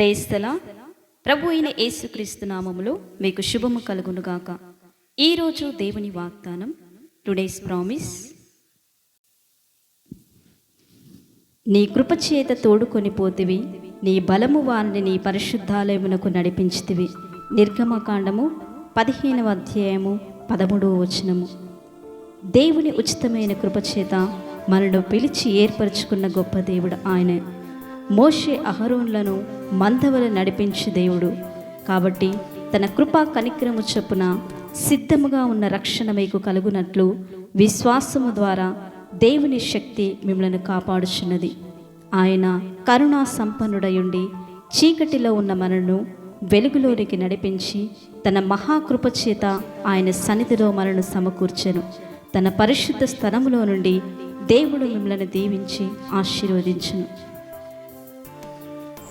ప్రేస్తలా ప్రభు అయిన యేసుక్రీస్తు నామములో మీకు శుభము కలుగునుగాక. ఈరోజు దేవుని వాగ్దానం టుడేస్ ప్రామిస్. నీ కృపచేత తోడుకొని పోతివి నీ బలము వారిని నీ పరిశుద్ధాలయమునకు నడిపించితివి. నిర్గమకాండము పదిహేనవ అధ్యాయము పదమూడవ వచనము. దేవుని ఉచితమైన కృపచేత మనను పిలిచి ఏర్పరచుకున్న గొప్ప దేవుడు ఆయన. మోషే అహరోన్లను మందవల నడిపించి దేవుడు. కాబట్టి తన కృపా కనిక్రము చొప్పున సిద్ధముగా ఉన్న రక్షణ మీకు కలుగునట్లు విశ్వాసము ద్వారా దేవుని శక్తి మిమ్మల్ని కాపాడుచున్నది. ఆయన కరుణా సంపన్నుడయుండి చీకటిలో ఉన్న మనను వెలుగులోనికి నడిపించి తన మహాకృప చేత ఆయన సన్నిధిలో మనను సమకూర్చెను. తన పరిశుద్ధ స్థలములో నుండి దేవుడు మిమ్మల్ని దీవించి ఆశీర్వదించును.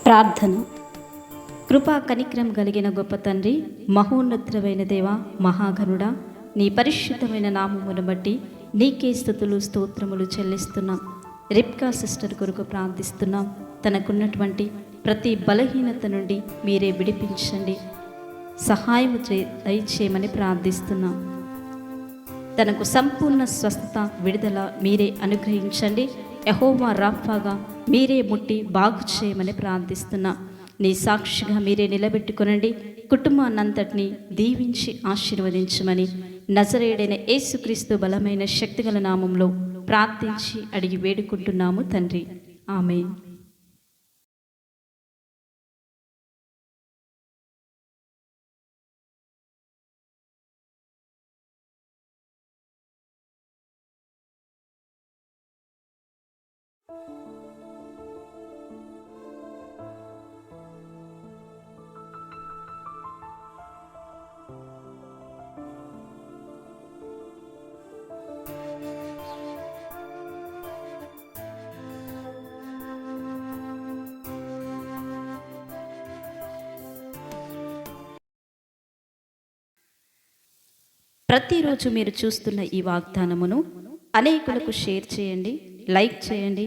ప్రార్థన. కృపా కనిక్రం కలిగిన గొప్ప తండ్రి మహోన్నతుడమైన దేవ మహాగనుడా నీ పరిశుద్ధమైన నామమును బట్టి నీకే స్థుతులు స్తోత్రములు చెల్లిస్తున్నాం. రిప్కా సిస్టర్ కొరకు ప్రార్థిస్తున్నాం. తనకున్నటువంటి ప్రతి బలహీనత నుండి మీరే విడిపించండి. సహాయం చే దయచేయమని ప్రార్థిస్తున్నాం. తనకు సంపూర్ణ స్వస్థత విడుదల మీరే అనుగ్రహించండి. యహోవా రాఫాగా మీరే ముట్టి బాగు చేయమని ప్రార్థిస్తున్నా. నీ సాక్షిగా మీరే నిలబెట్టుకునండి. కుటుంబాన్నంతటిని దీవించి ఆశీర్వదించమని నజరేడైన యేసుక్రీస్తు బలమైన శక్తిగల నామంలో ప్రార్థించి అడిగి వేడుకుంటున్నాము తండ్రి. ఆమె ప్రతిరోజు మీరు చూస్తున్న ఈ వాగ్దానమును అనేకులకు షేర్ చేయండి లైక్ చేయండి